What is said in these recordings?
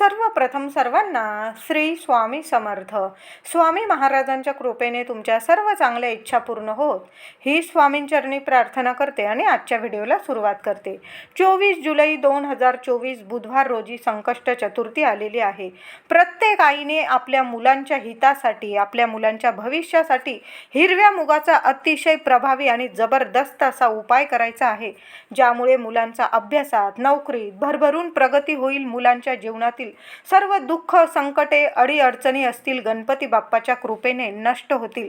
सर्वप्रथम सर्वांना श्री स्वामी समर्थ. स्वामी महाराजांच्या कृपेने तुमच्या सर्व चांगल्या इच्छा पूर्ण होत. ही स्वामींचरणी प्रार्थना करते आणि आजच्या व्हिडिओला सुरुवात करते. चोवीस जुलै दोन हजार चोवीस बुधवार रोजी संकष्ट चतुर्थी आलेली आहे. प्रत्येक आईने आपल्या मुलांच्या हितासाठी आपल्या मुलांच्या भविष्यासाठी हिरव्या मुगाचा अतिशय प्रभावी आणि जबरदस्त असा उपाय करायचा आहे. ज्यामुळे मुलांचा अभ्यासात नोकरीत भरभरून प्रगती होईल मुलांच्या जीवनातील सर्व दुःख संकटे अडीअडचणी असतील गणपती बाप्पाच्या कृपेने नष्ट होतील.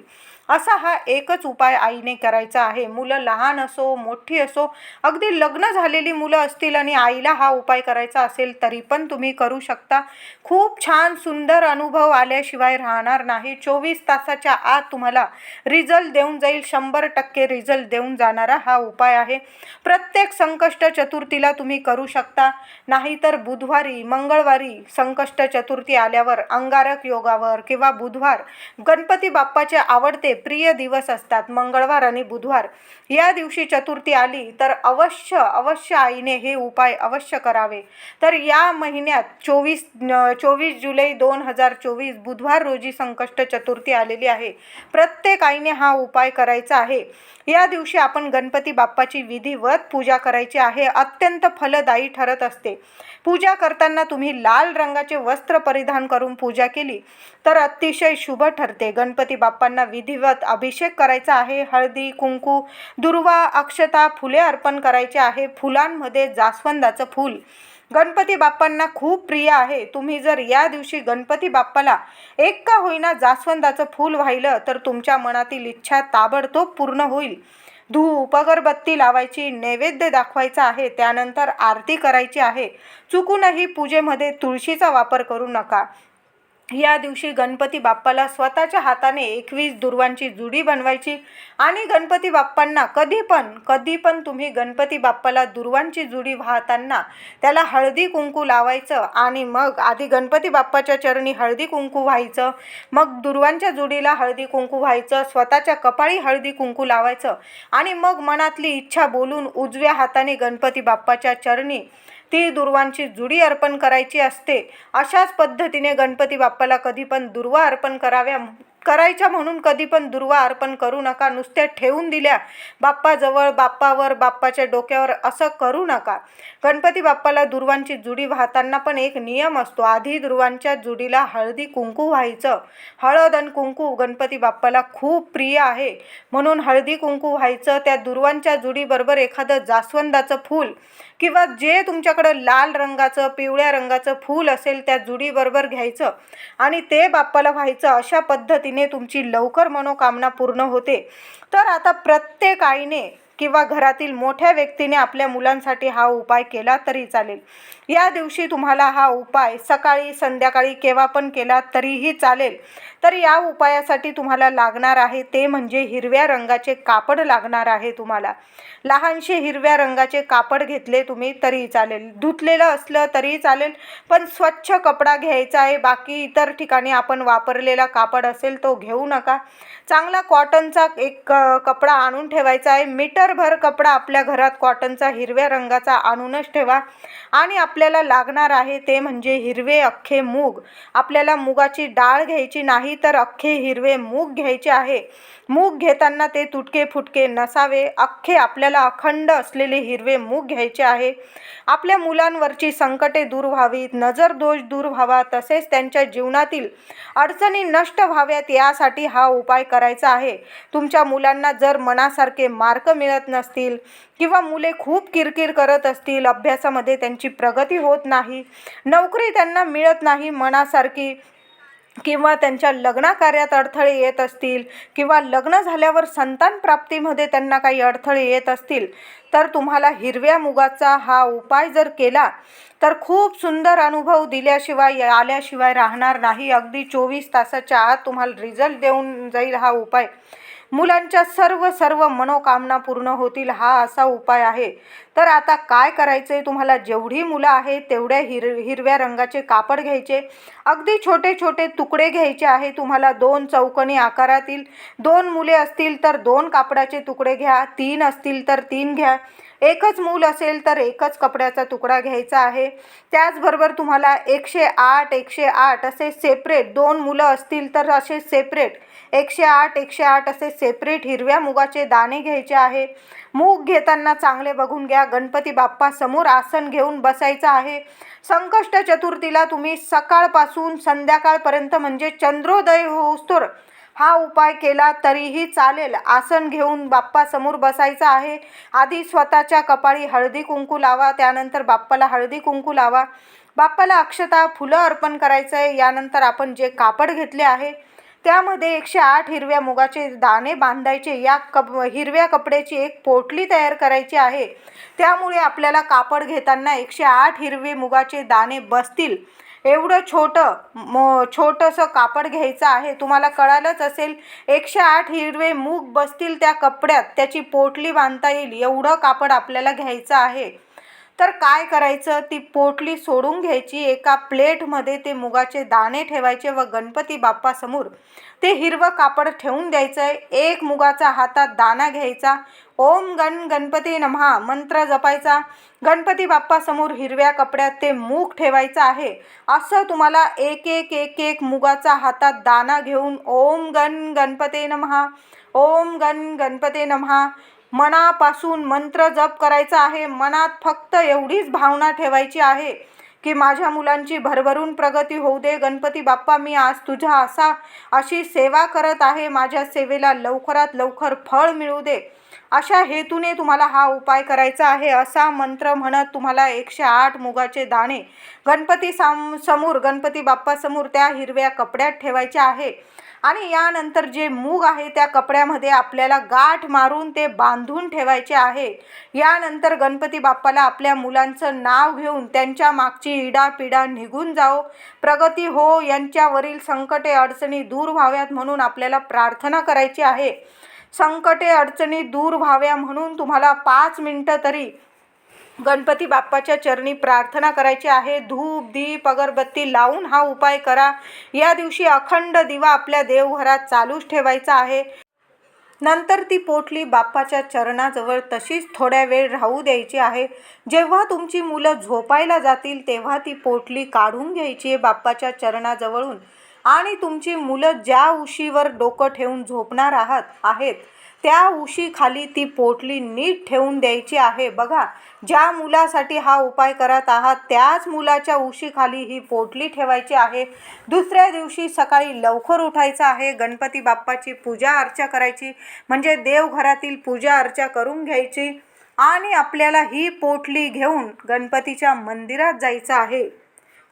असा हा एकच उपाय आईने करायचा आहे. मुलं लहान असो मोठी असो अगदी लग्न झालेली मुलं असतील आणि आईला हा उपाय करायचा असेल तरी पण तुम्ही करू शकता. खूप छान सुंदर अनुभव आल्याशिवाय राहणार नाही. चोवीस तासाच्या आत तुम्हाला रिझल्ट देऊन जाईल. शंभर टक्के रिझल्ट देऊन जाणारा हा उपाय आहे. प्रत्येक संकष्ट चतुर्थीला तुम्ही करू शकता. नाहीतर बुधवारी मंगळवारी संकष्ट चतुर्थी आल्यावर अंगारक योगावर किंवा बुधवार गणपती बाप्पाचे आवडते प्रिय दिवस असतात मंगळवार आणि बुधवार. या दिवशी चतुर्थी आली तर अवश्य अवश्य आईने हे उपाय अवश्य करावे. तर या महिन्यात चोवीस चोवीस जुलै दोन हजार चोवीस बुधवार रोजी संकष्ट चतुर्थी आलेली आहे. प्रत्येक आईने हा उपाय करायचा आहे. या दिवशी आपण गणपती बाप्पाची विधिवत पूजा करायची आहे. अत्यंत फलदायी ठरत असते. पूजा करताना तुम्ही लाल रंगाचे वस्त्र परिधान करून पूजा केली तर अतिशय शुभ ठरते. गणपती बाप्पांना विधिवत अभिषेक करायचा आहे. हळदी कुंकू दुर्वा अक्षता फुले अर्पण करायचे आहे. फुलांमध्ये जास्वंदाचं फूल. गणपती बाप्पांना खूप प्रिय आहे. तुम्ही जर या दिवशी गणपती बाप्पाला एक का होईना जास्वंदाचं फूल वाहिलं तर तुमच्या मनातील इच्छा ताबडतोब पूर्ण होईल. धूप अगरबत्ती लावायची नैवेद्य दाखवायचा आहे. त्यानंतर आरती करायची आहे. चुकूनही पूजेमध्ये तुळशीचा वापर करू नका. या दिवशी गणपती बाप्पाला स्वतःच्या हाताने एकवीस दुर्वांची जुडी बनवायची आणि गणपती बाप्पांना कधी पण कधी पण तुम्ही गणपती बाप्पाला दुर्वांची जुडी वाहताना त्याला हळदी कुंकू लावायचं आणि मग आधी गणपती बाप्पाच्या चरणी हळदी कुंकू व्हायचं मग दुर्वांच्या जुडीला हळदी कुंकू व्हायचं स्वतःच्या कपाळी हळदी कुंकू लावायचं आणि मग मनातली इच्छा बोलून उजव्या हाताने गणपती बाप्पाच्या चरणी ती दुर्वांची जुडी अर्पण करायची असते. अशाच पद्धतीने गणपती बाप्पाला कधी पण दुर्वा अर्पण कराव्या करायच्या म्हणून कधी पण दुर्वा अर्पण करू नका. नुसत्या ठेवून दिल्या बाप्पाजवळ बाप्पावर बाप्पाच्या डोक्यावर असं करू नका. गणपती बाप्पाला दुर्वांची जुडी वाहताना पण एक नियम असतो. आधी दुर्वांच्या जुडीला हळदी कुंकू व्हायचं. हळद आणि कुंकू गणपती बाप्पाला खूप प्रिय आहे. म्हणून हळदी कुंकू व्हायचं त्या दुर्वांच्या जुडीबरोबर एखादं जास्वंदाचं फूल किंवा जे तुमच्याकडं लाल रंगाचं पिवळ्या रंगाचं फूल असेल त्या जुडीबरोबर घ्यायचं आणि ते बाप्पाला व्हायचं अशा पद्धतीने तुमची लवकर मनोकामना पूर्ण होते. तर आता प्रत्येक आईने किंवा घरातील मोठ्या व्यक्तीने आपल्या मुलांसाठी हा उपाय केला तरी चालेल. या दिवशी तुम्हाला हा उपाय सकाळी संध्याकाळी केव्हा पण केला तरीही चालेल. तर या उपायासाठी तुम्हाला लागणार आहे ते म्हणजे हिरव्या रंगाचे कापड लागणार आहे तुम्हाला. लहानशे हिरव्या रंगाचे कापड घेतले तुम्ही तरी चालेल. धुतलेलं असलं तरी चालेल पण स्वच्छ कपडा घ्यायचा आहे. बाकी इतर ठिकाणी आपण वापरलेला कापड असेल तो घेऊ नका. चांगला कॉटनचा एक कपडा आणून ठेवायचा आहे. मीटरभर कपडा आपल्या घरात कॉटनचा हिरव्या रंगाचा आणूनच ठेवा. आणि आपल्याला लागणार आहे ते म्हणजे हिरवे अख्खे मूग. आपल्याला मुगाची डाळ घ्यायची नाही तर अख्खे हिरवे मूग घ्यायचे आहे. मूग घेताना ते तुटके फुटके नसावे. अख्खे आपल्याला अखंड असलेले हिरवे मूग घ्यायचे आहे. आपल्या मुलांवरची संकटे दूर व्हावीत नजर दोष दूर व्हावा तसेच त्यांच्या जीवनातील अडचणी नष्ट व्हाव्यात यासाठी हा उपाय करायचा आहे. तुमच्या मुलांना जर मनासारखे मार्क मिळत नसतील किंवा मुले खूप किरकिर करत असतील अभ्यासामध्ये त्यांची प्रगती होत नाही नोकरी त्यांना मिळत नाही मनासारखी किंवा त्यांच्या लग्नाकार्यात अडथळे येत असतील किंवा लग्न झाल्यावर संतान प्राप्तीमध्ये त्यांना काही अडथळे येत असतील तर तुम्हाला हिरव्या मुगाचा हा उपाय जर केला तर खूप सुंदर अनुभव दिल्याशिवाय आल्याशिवाय राहणार नाही. अगदी चोवीस तासाच्या आत तुम्हाला रिझल्ट देऊन जाईल हा उपाय. मुलांच्या सर्व सर्व मनोकामना पूर्ण होतील हा असा उपाय आहे. तर आता काय करायचं आहे तुम्हाला जेवढी मुलं आहेत तेवढ्या हिर हिरव्या रंगाचे कापड घ्यायचे. अगदी छोटे छोटे तुकडे घ्यायचे आहे. तुम्हाला दोन चौकणी आकारातील दोन मुले असतील तर दोन कापडाचे तुकडे घ्या. तीन असतील तर तीन घ्या. एकच मूल असेल तर एकच कपड्याचा तुकडा घ्यायचा आहे. त्याचबरोबर तुम्हाला एकशे आठ एकशे आठ असे सेपरेट दोन मुलं असतील तर असे सेपरेट एकशे आठ एकशे आठ असे सेपरेट हिरव्या मुगाचे दाणे घ्यायचे आहे. मूग घेताना चांगले बघून घ्या. गणपती बाप्पा समोर आसन घेऊन बसायचं आहे. संकष्ट चतुर्थीला तुम्ही सकाळपासून संध्याकाळपर्यंत म्हणजे चंद्रोदय होऊस्तोर हा उपाय केला तरीही चालेल. आसन घेऊन बाप्पा समोर बसायचं आहे. आधी स्वतःच्या कपाळी हळदी कुंकू लावा त्यानंतर बाप्पाला हळदी कुंकू लावा. बाप्पाला अक्षता फुलं अर्पण करायचं आहे यानंतर आपण जे कापड घेतले आहे त्यामध्ये एकशे आठ हिरव्या मुगाचे दाणे बांधायचे. या कप हिरव्या कपड्याची एक पोटली तयार करायची आहे. त्यामुळे आपल्याला कापड घेताना एकशे आठ हिरवे मुगाचे दाणे बसतील. एवढं छोटं मो छोटंसं कापड घ्यायचं आहे. तुम्हाला कळालंच असेल एकशे आठ हिरवे मूग बसतील त्या कपड्यात. त्याची पोटली बांधता येईल. एवढं कापड आपल्याला घ्यायचं आहे. तर काय करायचं? ती पोटली सोडून घ्यायची एका प्लेटमध्ये ते मुगाचे दाणे ठेवायचे व गणपती बाप्पासमोर ते हिरवं कापड ठेवून द्यायचं. आहे एक मुगाचा हातात दाना घ्यायचा. ओम गण गणपती नमहा मंत्र जपायचा. गणपती बाप्पासमोर हिरव्या कपड्यात ते मूग ठेवायचं आहे. असं तुम्हाला एक एक एक एक मुगाचा हातात दाना घेऊन ओम गण गणपते नमहा ओम गण गणपते नमहा मनापासून मंत्र जप करायचा आहे. मनात फक्त एवढीच भावना ठेवायची आहे की माझ्या मुलांची भरभरून प्रगती होऊ दे. गणपती बाप्पा मी आज तुझ्या असा अशी सेवा करत आहे. माझ्या सेवेला लवकरात लवकर फळ मिळू दे. अशा हेतूने तुम्हाला हा उपाय करायचा आहे. असा मंत्र म्हणत तुम्हाला एकशे आठ मुगाचे दाणे गणपती साम समोर गणपती बाप्पासमोर त्या हिरव्या कपड्यात ठेवायचे आहे. आणि यानंतर जे मूग आहे त्या कपड्यामध्ये आपल्याला गाठ मारून ते बांधून ठेवायचे आहे. यानंतर गणपती बाप्पाला आपल्या मुलांचं नाव घेऊन त्यांच्या मागची इडापिडा निघून जाओ प्रगती हो यांच्यावरील संकटे अडचणी दूर व्हाव्यात म्हणून आपल्याला प्रार्थना करायची आहे. संकटे अडचणी दूर व्हाव्या म्हणून तुम्हाला पाच मिनटं तरी गणपती बाप्पाच्या चरणी प्रार्थना करायची आहे. धूप दीप अगरबत्ती लावून हा उपाय करा. या दिवशी अखंड दिवा आपल्या देवघरात चालूच ठेवायचा आहे. नंतर ती पोटली बाप्पाच्या चरणाजवळ तशीच थोड्या वेळ राहू द्यायची आहे. जेव्हा तुमची मुलं झोपायला जातील तेव्हा ती पोटली काढून घ्यायची आहे बाप्पाच्या चरणाजवळून. आणि तुमची मुलं ज्या उशीवर डोकं ठेवून झोपणार आहात आहेत त्या उशीखाली ती पोटली नीट ठेवून द्यायची आहे. बघा ज्या मुलासाठी हा उपाय करत आहात त्याच मुलाच्या उशीखाली ही पोटली ठेवायची आहे. दुसऱ्या दिवशी सकाळी लवकर उठायचं आहे. गणपती बाप्पाची पूजा अर्चा करायची. म्हणजे देवघरातील पूजा अर्चा करून घ्यायची. आणि आपल्याला ही पोटली घेऊन गणपतीच्या मंदिरात जायचं आहे.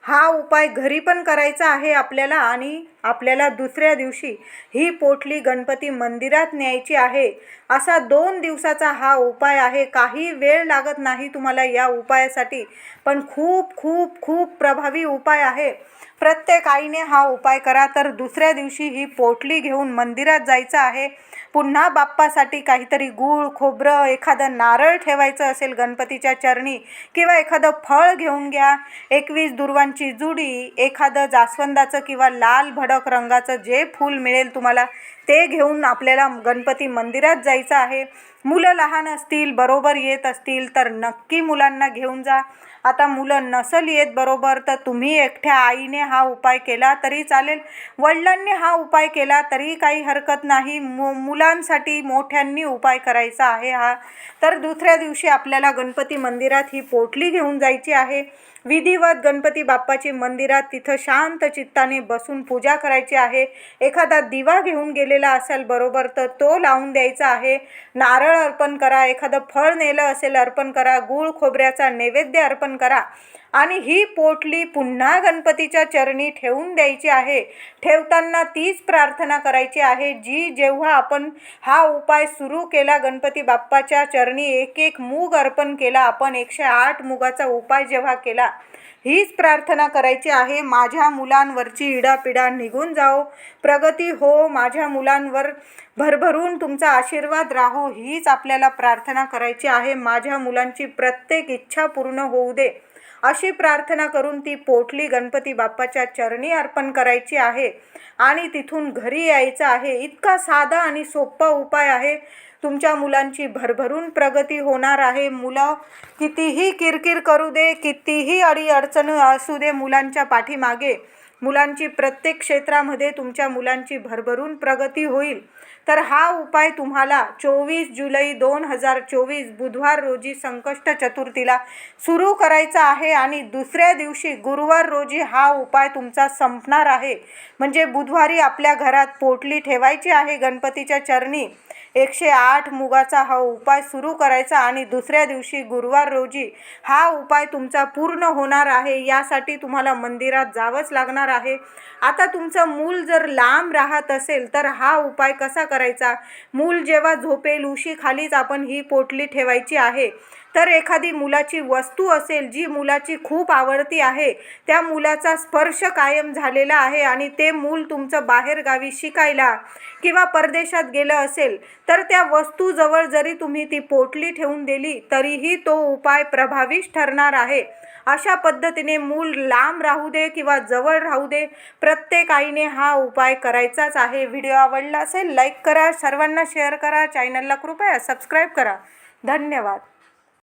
हा उपाय घरी पण करायचा आहे आपल्याला आणि आपल्याला दुसऱ्या दिवशी ही पोटली गणपती मंदिरात न्यायची आहे असा दोन दिवसाचा हा उपाय आहे. काही वेळ लागत नाही तुम्हाला या उपायासाठी पण खूप खूप खूप प्रभावी उपाय आहे. प्रत्येक आईने हा उपाय करा. तर दुसऱ्या दिवशी ही पोटली घेऊन मंदिरात जायचं आहे. पुन्हा बाप्पासाठी काहीतरी गूळ खोबरं एखादं नारळ ठेवायचं असेल गणपतीच्या चरणी किंवा एखादं फळ घेऊन घ्या. एकवीस दुर्वांची जुडी एखादं जास्वंदाचं किंवा लाल भडक रंगाचं जे फूल मिळेल तुम्हाला ते घेऊन आपल्याला गणपती मंदिरात जायचं आहे. मुलं लहान असतील बरोबर येत असतील तर नक्की मुलांना घेऊन जा. आता मुलं नसल येत बरोबर तर तुम्ही एकट्या आईने हा उपाय केला तरी चालेल. वडिलांनी हा उपाय केला तरी काही हरकत नाही. मु मुलांसाठी मोठ्यांनी उपाय करायचा आहे हा. तर दुसऱ्या दिवशी आपल्याला गणपती मंदिरात ही पोटली घेऊन जायची आहे. विधिवत गणपती बाप्पाची मंदिरात तिथं शांत चित्ताने बसून पूजा करायची आहे. एखादा दिवा घेऊन गेलेला असेल बरोबर तर तो लावून द्यायचा आहे. नारळ अर्पण करा एखादं फळ नेलं असेल अर्पण करा गूळ खोबऱ्याचा नैवेद्य अर्पण करा. आणि ही पोटली पुन्हा गणपतीच्या चरणी ठेवून द्यायची आहे. ठेवताना तीच प्रार्थना करायची आहे. जी जेव्हा आपण हा उपाय सुरू केला गणपती बाप्पाच्या चरणी एक एक मूग अर्पण केला आपण एकशे आठ मुगाचा उपाय जेव्हा केला हीच प्रार्थना करायची आहे. माझ्या मुलांवरची इडापिडा निघून जाओ. प्रगती हो माझ्या मुलांवर भरभरून तुमचा आशीर्वाद राहो हीच आपल्याला प्रार्थना करायची आहे. माझ्या मुलांची प्रत्येक इच्छा पूर्ण होऊ दे. अशी प्रार्थना करून ती पोटली गणपती बाप्पाच्या चरणी अर्पण करायची आहे. आणि तिथून घरी यायचं आहे. इतका साधा आणि सोपा उपाय आहे. तुमच्या मुलांची भरभरून प्रगती होणार आहे. मुलं कितीही किरकिर करू दे कितीही अडीअडचण असू दे मुलांच्या पाठीमागे. मुलांची प्रत्येक क्षेत्रामध्ये तुमच्या मुलांची भरभरून प्रगती होईल. तर हा उपाय तुम्हाला चोवीस जुलै दोन हजार चोवीस बुधवार रोजी संकष्ट चतुर्थीला सुरू करायचा आहे आणि दुसऱ्या दिवशी गुरुवार रोजी हा उपाय तुमचा संपणार आहे. म्हणजे बुधवारी आपल्या घरात पोटली ठेवायची आहे गणपतीच्या चरणी एकशे आठ मुगाचा हा उपाय सुरू करायचा आणि दुसऱ्या दिवशी गुरुवार रोजी हा उपाय तुमचा पूर्ण होणार आहे. यासाठी तुम्हाला मंदिरात जावंच लागणार आहे. आता तुमचं मूल जर लांब राहत असेल तर हा उपाय कसा करायचा? मूल जेव्हा झोपेल उशी खालीच आपण ही पोटली ठेवायची आहे. तर एखादी मुलाची वस्तू असेल जी मुलाची खूप आवडती आहे त्या मुलाचा स्पर्श कायम झालेला आहे आणि ते मूल तुमचं बाहेरगावी शिकायला किंवा परदेशात गेलं असेल तर त्या वस्तूजवळ जरी तुम्ही ती पोटली ठेवून दिली तरीही तो उपाय प्रभावीच ठरणार आहे. अशा पद्धतीने मूल लांब राहू दे किंवा जवळ राहू दे प्रत्येक आईने हा उपाय करायचाच आहे. व्हिडिओ आवडला असेल लाईक करा सर्वांना शेअर करा चॅनलला कृपया सबस्क्राईब करा. धन्यवाद.